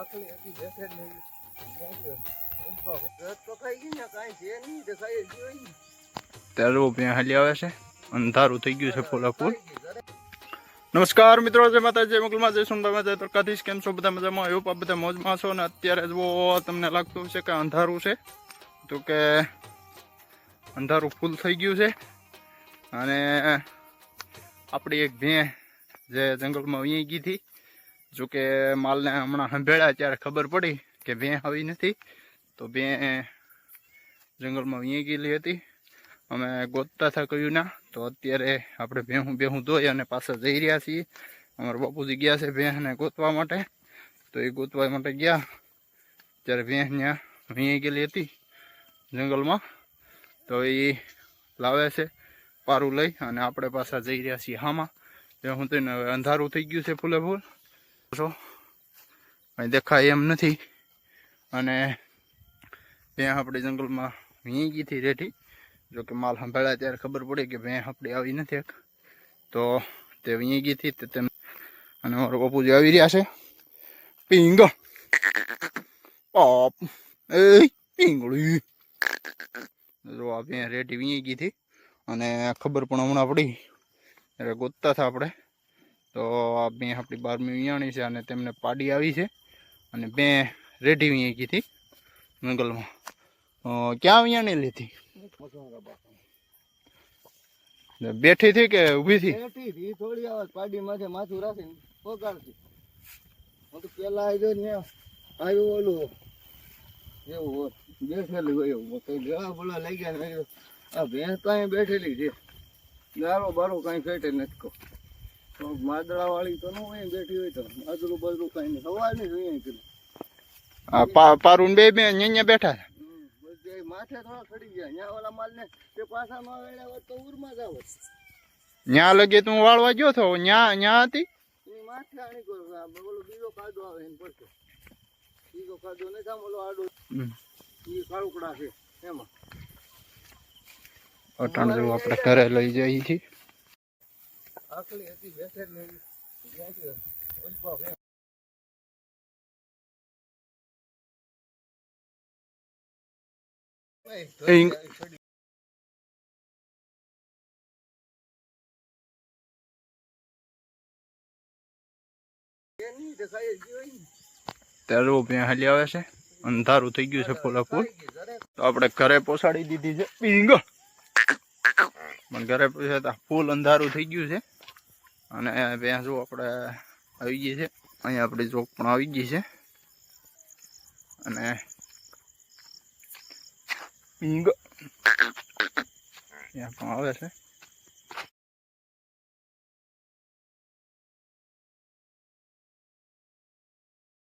આકલી હતી બેઠે નહીં. રસ તો ખાઈ ગઈ ને કાંઈ છે નહીં તો જોઈ ને. ત્યારે ત્યાં હાલી આવે છે? અંધારું થઈ ગયું છે ફૂલા ફૂલ ખાઈ ગઈ, ઘરે. નમસ્કાર મિત્રો જય માતા જય મુગલમાં જય સોનભાઈ જય તરકાધીશ કેમ છો? બધા મજામાં? એવું આ બધા મોજમાં છો ને અત્યારે જો તમને લાગતું છે કે અંધારું છે. તો કે અંધારું ફૂલ થઈ ગયું છે. અને આપણી એક ભેં જે જંગલમાં વહી ગઈ હતી જો કે માલને હમણાં સંભેળ્યા ત્યારે ખબર પડી કે ભેં આવી નથી, તો ભેં જંગલમાં વીએ ગયેલી હતી. અમે ગોતતા હતા કહ્યું ના તો અત્યારે આપણે ભેહું ભેહું ધોઈ અને પાછા જઈ રહ્યા છીએ. અમારા બાપુજી ગયા છે ભેંને ગોતવા માટે, તો એ ગોતવા માટે ગયા. ત્યારે ભેં ત્યાં વીએ ગયેલી હતી જંગલમાં. તો એ લાવે છે પારું લઈ અને આપણે પાછા જઈ રહ્યા છીએ હામાં. તો તેને અંધારું થઈ ગયું છે ફૂલે ફૂલ. જો અહીં દેખાય એમ નથી. અને ભેં આપણે જંગલમાં ગઈ હતી રેઠી જો કે માલ સંભાળ્યા ત્યારે ખબર પડી કે ભેં આપણી આવી નથી તો તે ગઈ તે તેમ અને મારો બાપુજી આવી રહ્યા છે. પિંગ. પાપ એ પિંગળી. જો આ ભેં રેઠી ગઈ હતી. અને ખબર પણ હમણાં પડી. એટલે ગોતતા હતા આપણે. તો આ બે આપણી બારમી વિયાણી છે અને તેમને પાડી આવી છે. અને બે રેડી વીણી ગઈ હતી ક્યાં વિયાણી લીધી બેઠી હતી કે ઊભી હતી? હતી, થોડી આવાજ પાડી માથે રાખીને પગાડતી. હું તો પેલા આવ્યો ને આવ્યું ઓલું એવું હોય બેઠેલું હોય એવું કઈ ગળા બોલા લઈ ગયા આ ભેંસ તો બેઠેલી છે. ગારો બારો કાંઈ ફેટે નથી કહો માદળા વાળી તો નો અહીં બેઠી હોય તો આજુ બાજુ કાંઈ નહીં. હવા નહીં અહીંયા પા- પારુન બે બે અહીંયા બેઠા માથે થોડા ચડી ગયા. ત્યાં ઓલા માલ ને તે પાછામાં વેળા હોત તો ઉરમાં જાવ ન્યા લગે તું વાળવા ગયો તો ન્યા ન્યા હતી? માથે આણી કરો બોલો ઓલો બીજો કાદો આવે એને પડતો બીજો કાદો ને કામ ઓલો આડો. એ કાળુકડા છે એમાં. અટાણ જેવું આપણે ઘરે લઈ જઈએ છીએ. આકલી હતી બેઠે નહીં ઉલ્પા હાલી આવે છે? અંધારું થઈ ગયું છે ઘરે તો આપણે ઘરે પોસાડી દીધી છે. પણ ઘરે પોસાતા. ફૂલ અંધારું થઈ ગયું છે. અને ત્યાં જો આપણે આવી ગઈ છે. અહીંયા આપણી જોક પણ આવી ગઈ છે. અને ત્યાં પણ આવે છે.